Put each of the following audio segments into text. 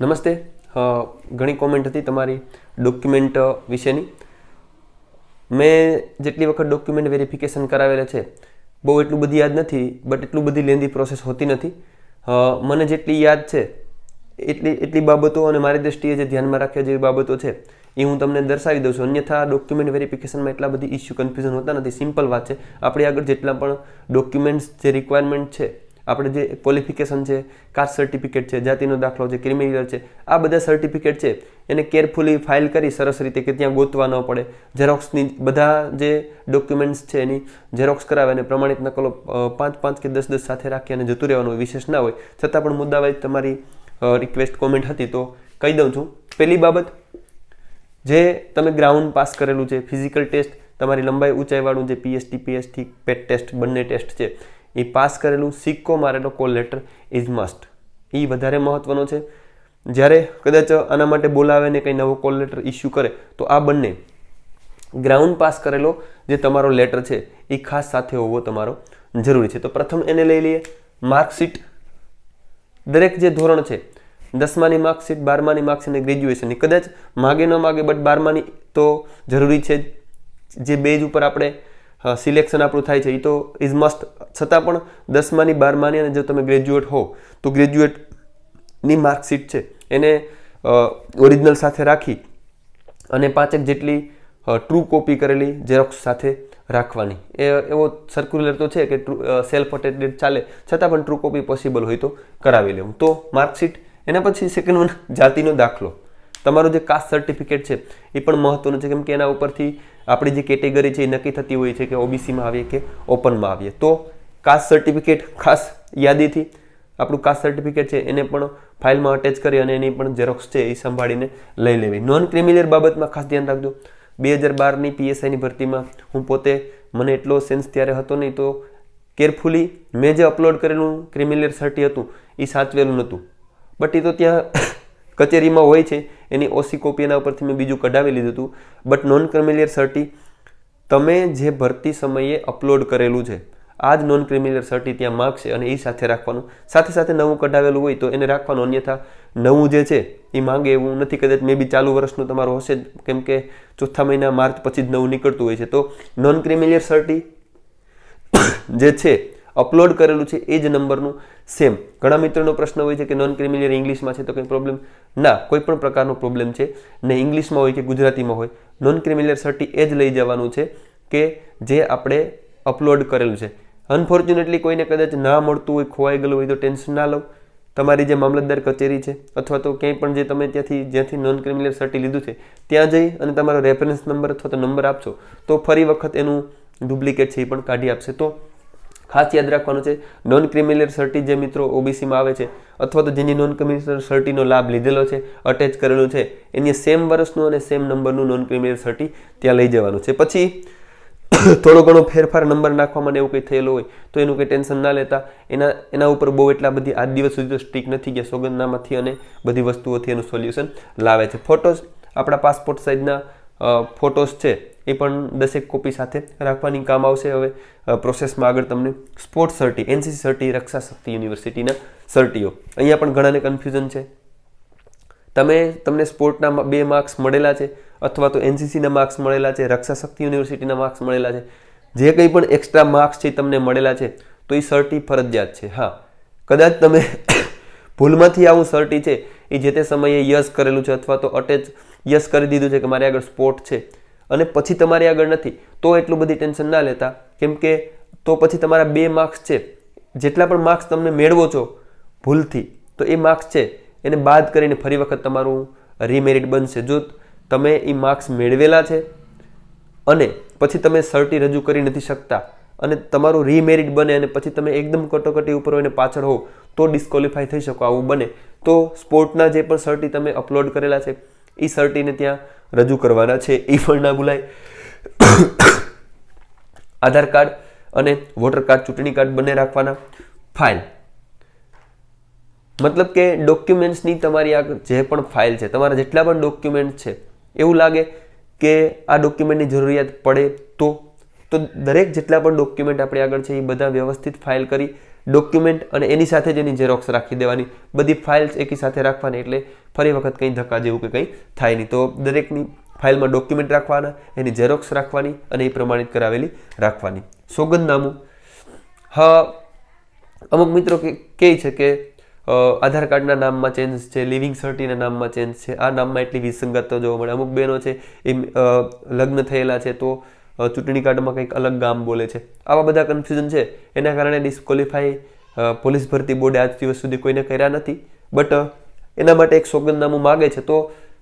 નમસ્તે. ઘણી કોમેન્ટ હતી તમારી ડોક્યુમેન્ટ વિશેની. મેં જેટલી વખત ડોક્યુમેન્ટ વેરિફિકેશન કરાવેલા છે, બહુ એટલું બધી યાદ નથી બટ એટલું બધી લેન્ધી પ્રોસેસ હોતી નથી. મને જેટલી યાદ છે, એટલી એટલી બાબતો અને મારી દ્રષ્ટિએ જે ધ્યાનમાં રાખ્યા જેવી બાબતો છે, એ હું તમને દર્શાવી દઉં છું. અન્યથા ડોક્યુમેન્ટ વેરિફિકેશનમાં એટલા બધી ઇસ્યુ કન્ફ્યુઝન હોતા નથી. સિમ્પલ વાત છે. આપણે આગળ જેટલા પણ ડોક્યુમેન્ટ્સ જે રિક્વાયરમેન્ટ છે આપણે જે ક્વોલિફિકેશન છે કાસ્ટ સર્ટિફિકેટ છે જાતિનો દાખલો છે ક્રિમિનલ છે આ બધા સર્ટિફિકેટ છે એને કેરફુલી ફાઇલ કરી સરસ રીતે કે ત્યાં ગોતવા ન પડે ઝેરોક્સની બધા જે ડોક્યુમેન્ટ્સ છે એની ઝેરોક્સ કરાવે અને પ્રમાણિત નકલો પાંચ પાંચ કે દસ દસ સાથે રાખી અને જતું રહેવાનું વિશેષ ના હોય છતાં પણ મુદ્દાવાઇઝ તમારી રિક્વેસ્ટ કોમેન્ટ હતી તો કહી દઉં છું પહેલી બાબત જે તમે ગ્રાઉન્ડ પાસ કરેલું છે ફિઝિકલ ટેસ્ટ તમારી લંબાઈ ઊંચાઈવાળું જે પીએસટી પીએસટી પેટ ટેસ્ટ બંને ટેસ્ટ છે એ પાસ કરેલું, સિક્કો મારેલો કોલ લેટર ઇઝ મસ્ટ એ વધારે મહત્વનો છે. જ્યારે કદાચ આના માટે બોલાવે ને કંઈ નવો કોલ લેટર ઇસ્યુ કરે, તો આ બંને ગ્રાઉન્ડ પાસ કરેલો જે તમારો લેટર છે, એ ખાસ સાથે હોવો તમારો જરૂરી છે. તો પ્રથમ એને લઈ લઈએ. માર્કશીટ. દરેક જે ધોરણ છે, દસમાની માર્કશીટ, બારમાની માર્કશીટ અને ગ્રેજ્યુએશનની કદાચ માગે ન માગે બટ બારમાની તો જરૂરી છે જે બેજ ઉપર આપણે સિલેક્શન આપણું થાય છે. એ તો ઇઝ મસ્ટ છતાં પણ દસમાની, બારમાની અને જો તમે ગ્રેજ્યુએટ હો, તો ગ્રેજ્યુએટની માર્કશીટ છે. એને ઓરિજિનલ સાથે રાખી અને પાંચેક જેટલી ટ્રુ કોપી કરેલી ઝેરોક્સ સાથે રાખવાની. એ, એવો સર્ક્યુલર તો છે કે ટ્રુ સેલ્ફ અટેન્ડેડ ચાલે. છતાં પણ ટ્રુ કોપી પોસિબલ હોય તો કરાવી લેવું. તો માર્કશીટ એના પછી સેકન્ડ વન જાતિનો દાખલો. તમારો જે કાસ્ટ સર્ટિફિકેટ છે, એ પણ મહત્વનું છે. કેમ કે એના ઉપરથી આપણી જે કેટેગરી છે એ નક્કી થતી હોય છે કે ઓબીસીમાં આવીએ કે ઓપનમાં આવીએ. તો કાસ્ટ સર્ટિફિકેટ ખાસ યાદીથી આપણું કાસ્ટ સર્ટિફિકેટ છે, એને પણ ફાઇલમાં અટેચ કરી અને એની પણ ઝેરોક્સ છે એ સંભાળીને લઈ લેવી. નોન ક્રિમિનલ બાબતમાં ખાસ ધ્યાન રાખજો. બે હજાર બારની પીએસઆઈની ભરતીમાં હું પોતે મને એટલો સેન્સ ત્યારે હતો નહીં, તો કેરફુલી મેં જે અપલોડ કરેલું ક્રિમિનલ સર્ટી હતું, એ સાચવેલું નહોતું. બટ એ તો ત્યાં કચેરીમાં હોય છે એની ઓસી કોપી એના ઉપરથી મેં બીજું કઢાવી લીધું હતું. બટ નોન ક્રિમિલિયર સર્ટી તમે જે ભરતી સમયે અપલોડ કરેલું છે આ જ નોન ક્રિમિલિયર સર્ટી ત્યાં માગશે અને એ સાથે રાખવાનું. સાથે સાથે નવું કઢાવેલું હોય તો એને રાખવાનું. અન્યથા નવું જે છે એ માંગે એવું નથી. કદાચ મે બી ચાલુ વર્ષનું તમારું હશે જ. કેમ કે ચોથા મહિના માર્ચ પછી જ નવું નીકળતું હોય છે. તો નોન ક્રિમિલિયર સર્ટી જે છે અપલોડ કરેલું છે એ જ નંબરનું સેમ ઘણા મિત્રોનો પ્રશ્ન હોય છે કે નોન ક્રિમિલિયર ઇંગ્લિશમાં છે તો કંઈ પ્રોબ્લેમ ના, કોઈ પણ પ્રકારનો પ્રોબ્લેમ છે. ને ઇંગ્લિશમાં હોય કે ગુજરાતીમાં હોય નોન ક્રિમિલિયર સર્ટી એ જ લઈ જવાનું છે કે જે આપણે અપલોડ કરેલું છે. અનફોર્ચ્યુનેટલી કોઈને કદાચ ના મળતું હોય, ખોવાઈ ગયેલું હોય તો ટેન્શન ના લો. તમારી જે મામલતદાર કચેરી છે અથવા તો ક્યાંય પણ જે તમે ત્યાંથી, જ્યાંથી નોન ક્રિમિનલ સર્ટી લીધું છે, ત્યાં જઈ અને તમારો રેફરન્સ નંબર અથવા તો નંબર આપશો, તો ફરી વખત એનું ડુપ્લિકેટ છે એ પણ કાઢી આપશે. તો ખાસ યાદ રાખવાનું છે નોન ક્રિમિનલ સર્ટી જે મિત્રો ઓબીસીમાં આવે છે, અથવા તો જેની નોન ક્રિમિનલ સર્ટીનો લાભ લીધેલો છે અટેચ કરેલું છે, એની સેમ વર્ષનું અને સેમ નંબરનું નોન ક્રિમિનલ સર્ટી ત્યાં લઈ જવાનું છે. પછી, થોડો ઘણો ફેરફાર નંબર નાખવામાં એવું કંઈ થયેલું હોય, તો એનું કંઈ ટેન્શન ના લેતા, એના એના ઉપર બહુ એટલા બધી આજ દિવસ સુધી તો સ્ટીક નથી ગયા, સોગંદનામાંથી અને બધી વસ્તુઓથી એનું સોલ્યુશન લાવે છે. ફોટોસ આપણા પાસપોર્ટ સાઇઝના ફોટોસ છે એ પણ દસેક કોપી સાથે રાખવાની કામ આવશે. હવે પ્રોસેસમાં આગળ તમને સ્પોર્ટ્સ સર્ટી એનસીસી સર્ટી રક્ષા શક્તિ યુનિવર્સિટીના સર્ટીઓ અહીંયા પણ ઘણાને કન્ફ્યુઝન છે. તમે, તમને સ્પોર્ટના બે માર્ક્સ મળેલા છે અથવા તો એનસીસીના માર્ક્સ મળેલા છે, રક્ષા શક્તિ યુનિવર્સિટીના માર્ક્સ મળેલા છે. જે કંઈ પણ એક્સ્ટ્રા માર્ક્સ છે તમને મળેલા છે, તો એ સર્ટી ફરજિયાત છે. હા. કદાચ તમે ભૂલમાંથી આવું સર્ટી છે એ જે તે સમયે યસ કરેલું છે અથવા તો અટેચ યસ કરી દીધું છે કે મારે આગળ સ્પોર્ટ છે. અને પછી તમારી આગળ નથી, તો એટલું બધી ટેન્શન ના લેતા. કેમ કે તો પછી તમારા બે માર્ક્સ છે, જેટલા પણ માર્ક્સ તમને મેળવો છો ભૂલથી, તો એ માર્ક્સ છે. એને બાદ કરીને ફરી વખત તમારું રીમેરિટ બનશે. જો તમે એ માર્ક્સ મેળવેલા છે અને પછી તમે સર્ટી રજૂ કરી નથી શકતા અને તમારું રીમેરિટ બને અને પછી તમે એકદમ કટોકટી ઉપર હોય પાછળ હોવ, તો ડિસ્કોલિફાય થઈ શકો, આવું બને. તો સ્પોર્ટના જે પણ સર્ટી તમે અપલોડ કરેલા છે, એ સર્ટીને ત્યાં રજૂ કરવાના છે એ પણ ના ભૂલાય. આધાર કાર્ડ અને વોટર કાર્ડ ચૂંટણી કાર્ડ બંને રાખવાના. ફાઇલ. મતલબ કે ડોક્યુમેન્ટ્સની તમારી આગળ જે પણ ફાઇલ છે, તમારા જેટલા પણ ડોક્યુમેન્ટ છે, એવું લાગે કે આ ડોક્યુમેન્ટની જરૂરિયાત પડે તો. તો દરેક જેટલા પણ ડોક્યુમેન્ટ આપણી આગળ છે એ બધા વ્યવસ્થિત ફાઇલ કરી ડોક્યુમેન્ટ અને એની સાથે જ એની ઝેરોક્સ રાખી દેવાની. બધી ફાઇલ્સ એકી સાથે રાખવાની એટલે ફરી વખત કંઈ ધક્કા જેવું કે કંઈ થાય નહીં. તો દરેકની ફાઇલમાં ડોક્યુમેન્ટ રાખવાના, એની ઝેરોક્સ રાખવાની અને એ પ્રમાણિત કરાવેલી રાખવાની. સોગંદનામું. હા, અમુક મિત્રો કહે છે કે આધાર કાર્ડના નામમાં ચેન્જ છે લિવિંગ સર્ટીના નામમાં ચેન્જ છે. આ નામમાં એટલી વિસંગતતા જોવા મળે. અમુક બહેનો છે એ લગ્ન થયેલા છે, તો ચૂંટણી કાર્ડમાં કંઈક અલગ ગામ બોલે છે. આવા બધા કન્ફ્યુઝન છે. એના કારણે ડિસ્કોલિફાઈ પોલીસ ભરતી બોર્ડે આજ દિવસ સુધી કોઈને કર્યા નથી. બટ એના માટે એક સોગંદનામું માગે છે. તો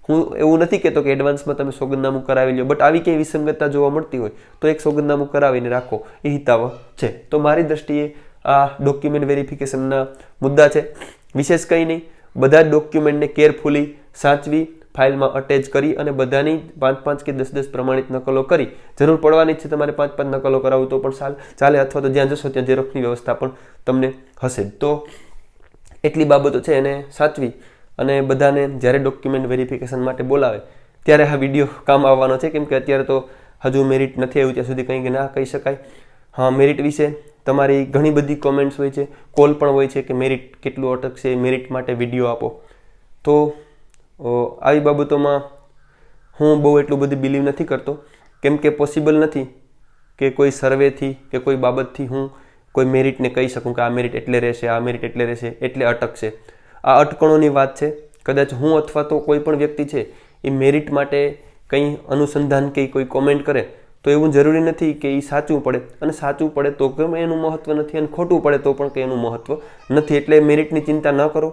હું એવું નથી કહેતો કે એડવાન્સમાં તમે સોગંદનામું કરાવી લો બટ આવી ક્યાંય વિસંગતતા જોવા મળતી હોય, તો એક સોગંદનામું કરાવીને રાખો. એ હિતાવ છે. તો મારી દ્રષ્ટિએ આ ડોક્યુમેન્ટ વેરિફિકેશનના મુદ્દા છે. વિશેષ કંઈ નહીં. બધા જ ડોક્યુમેન્ટને કેરફુલી સાચવી ફાઇલમાં અટેચ કરી અને બધાની પાંચ પાંચ કે દસ દસ પ્રમાણિત નકલો કરી. જરૂર પડવાની જ છે તમારે પાંચ પાંચ નકલો કરાવું તો પણ સાલ ચાલે અથવા તો જ્યાં જશો ત્યાં ઝેરોક્ષની વ્યવસ્થા પણ તમને હશે. તો એટલી બાબતો છે એને સાચવી અને બધાને જ્યારે ડોક્યુમેન્ટ વેરિફિકેશન માટે બોલાવે, ત્યારે આ વીડિયો કામ આવવાનો છે. કેમ કે અત્યારે તો હજુ મેરિટ નથી આવ્યું, ત્યાં સુધી કંઈ ના કહી શકાય. હા મેરિટ વિશે તમારી ઘણી બધી કોમેન્ટ્સ હોય છે. કોલ પણ હોય છે કે મેરિટ કેટલું અટકશે મેરિટ માટે વીડિયો આપો. તો આવી બાબતોમાં હું બહુ એટલું બધું બિલીવ નથી કરતો. કેમ કે પોસિબલ નથી કે કોઈ સર્વેથી કે કોઈ બાબતથી હું કોઈ મેરિટને કહી શકું કે આ મેરિટ એટલે રહેશે, આ મેરિટ એટલે રહેશે, એટલે અટકશે. આ અટકણોની વાત છે. કદાચ હું અથવા તો કોઈ પણ વ્યક્તિ છે, એ મેરિટ માટે કંઈ અનુસંધાન કે કોઈ કોમેન્ટ કરે, તો એવું જરૂરી નથી કે એ સાચું પડે. અને સાચું પડે તો કેમ એનું મહત્ત્વ નથી અને ખોટું પડે તો પણ કંઈ એનું મહત્ત્વ નથી. એટલે મેરિટની ચિંતા ન કરો.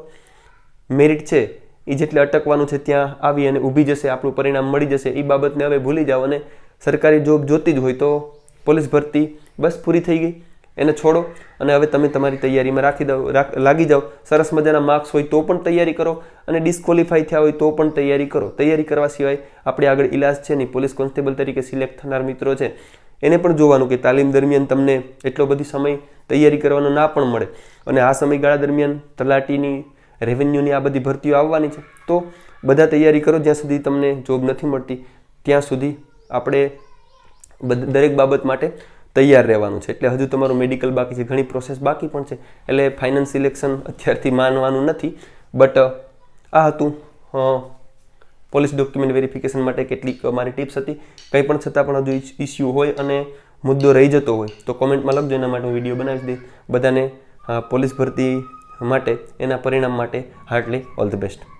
મેરિટ છે એ જેટલે અટકવાનું છે ત્યાં આવી અને ઊભી જશે, આપણું પરિણામ મળી જશે એ બાબતને હવે ભૂલી જાઓ અને સરકારી જોબ જોતી જ હોય તો પોલીસ ભરતી બસ પૂરી થઈ ગઈ. એને છોડો અને હવે તમે તમારી તૈયારીમાં રાખી દો લાગી જાઓ. સરસ મજાના માર્ક્સ હોય તો પણ તૈયારી કરો અને ડિસ્કોલિફાઈ થયા હોય તો પણ તૈયારી કરો. તૈયારી કરવા સિવાય આપણે આગળ ઇલાજ છે નહીં પોલીસ કોન્સ્ટેબલ તરીકે સિલેક્ટ થનાર મિત્રો છે. એને પણ જોવાનું કે તાલીમ દરમિયાન તમને એટલો બધી સમય તૈયારી કરવાનો ના પણ મળે. અને આ સમયગાળા દરમિયાન તલાટીની રેવન્યુની આ બધી ભરતીઓ આવવાની છે. તો બધા તૈયારી કરો, જ્યાં સુધી તમને જોબ નથી મળતી, ત્યાં સુધી આપણે દરેક બાબત માટે તૈયાર રહેવાનું છે. એટલે હજુ તમારું મેડિકલ બાકી છે, ઘણી પ્રોસેસ બાકી પણ છે. એટલે ફાઇનાન્સ સિલેક્શન અત્યારથી માનવાનું નથી બટ આ હતું પોલીસ ડોક્યુમેન્ટ વેરિફિકેશન માટે કેટલીક મારી ટિપ્સ હતી. કંઈ પણ છતાં પણ હજુ ઇસ્યુ હોય અને મુદ્દો રહી જતો હોય, તો કોમેન્ટમાં લખજો, એના માટે હું વીડિયો બનાવી દઈશ બધાને પોલીસ ભરતી માટે એના પરિણામ માટે હાર્ટલી ઓલ ધ બેસ્ટ